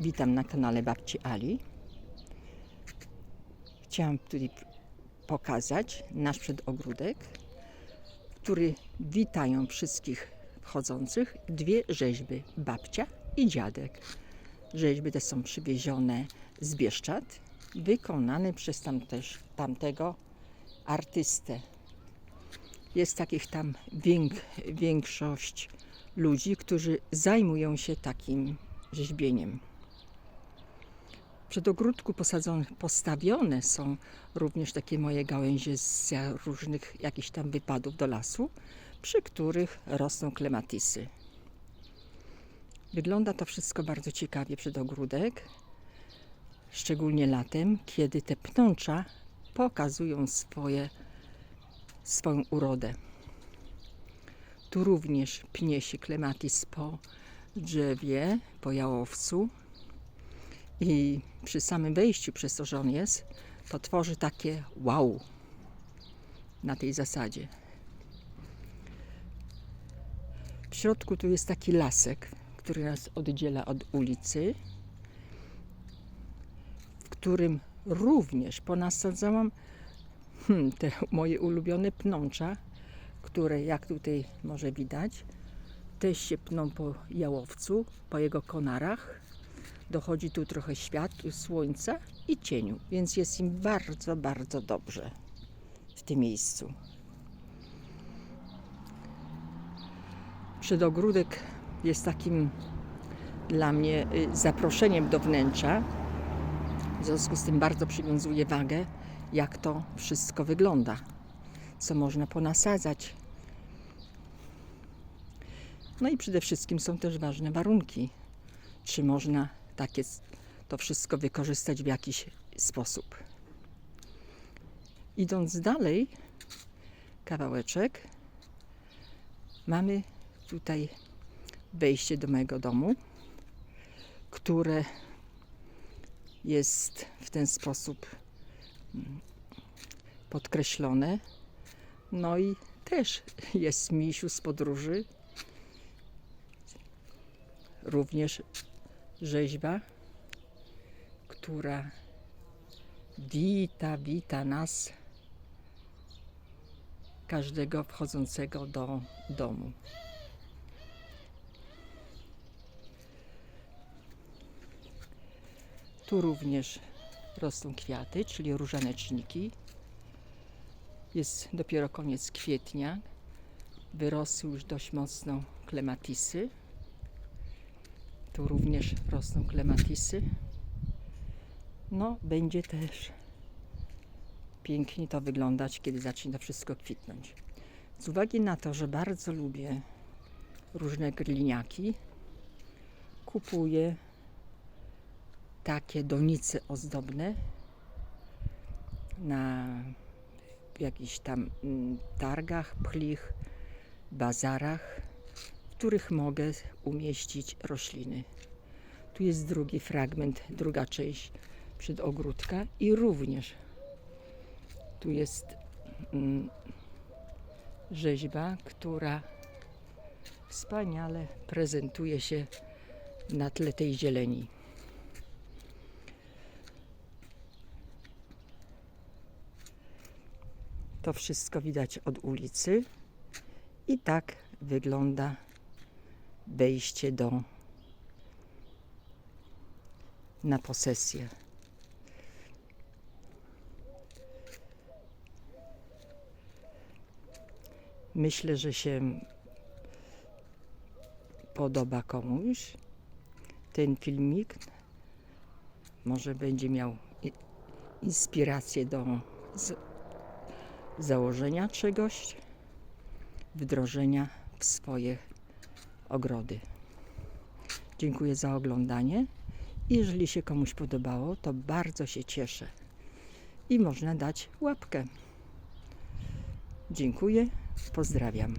Witam na kanale Babci Ali. Chciałam tutaj pokazać nasz przedogródek, który witają wszystkich wchodzących dwie rzeźby, babcia i dziadek. Rzeźby te są przywiezione z Bieszczad, wykonane przez tamtego artystę. Jest takich tam wiek, większość ludzi, którzy zajmują się takim rzeźbieniem. W przedogródku posadzone, postawione są również takie moje gałęzie z różnych jakichś tam wypadów do lasu, przy których rosną klematisy. Wygląda to wszystko bardzo ciekawie przedogródek, szczególnie latem, kiedy te pnącza pokazują swoje, swoją urodę. Tu również pnie się klematis po drzewie, po jałowcu i przy samym wejściu, przez to, że on jest, to tworzy takie wow na tej zasadzie. W środku tu jest taki lasek, który nas oddziela od ulicy, w którym również ponasadzałam hmm, te moje ulubione pnącza, które jak tutaj może widać, też się pną po jałowcu, po jego konarach. Dochodzi tu trochę światła, słońca i cieniu, więc jest im bardzo, bardzo dobrze w tym miejscu. Przedogródek jest takim dla mnie y, zaproszeniem do wnętrza. W związku z tym bardzo przywiązuję wagę, jak to wszystko wygląda, co można ponasadzać. No i przede wszystkim są też ważne warunki, czy można takie to wszystko wykorzystać w jakiś sposób. Idąc dalej, kawałeczek, mamy tutaj wejście do mojego domu, które jest w ten sposób mm, podkreślone. No i też jest misiu z podróży. Również rzeźba, która wita, wita nas, każdego wchodzącego do domu. Tu również rosną kwiaty, czyli różaneczniki. Jest dopiero koniec kwietnia. Wyrosły już dość mocno klematisy. Tu również rosną klematisy. No, będzie też pięknie to wyglądać, kiedy zacznie to wszystko kwitnąć. Z uwagi na to, że bardzo lubię różne gliniaki, kupuję takie donice ozdobne na jakichś tam mm, targach, plich, bazarach, których mogę umieścić rośliny. Tu jest drugi fragment, druga część przedogródka i również tu jest mm, rzeźba, która wspaniale prezentuje się na tle tej zieleni. To wszystko widać od ulicy i tak wygląda wejście do na posesję. Myślę, że się podoba komuś ten filmik. Może będzie miał inspirację do założenia czegoś, wdrożenia w swoje ogrody. Dziękuję za oglądanie. Jeżeli się komuś podobało, to bardzo się cieszę. I można dać łapkę. Dziękuję, pozdrawiam.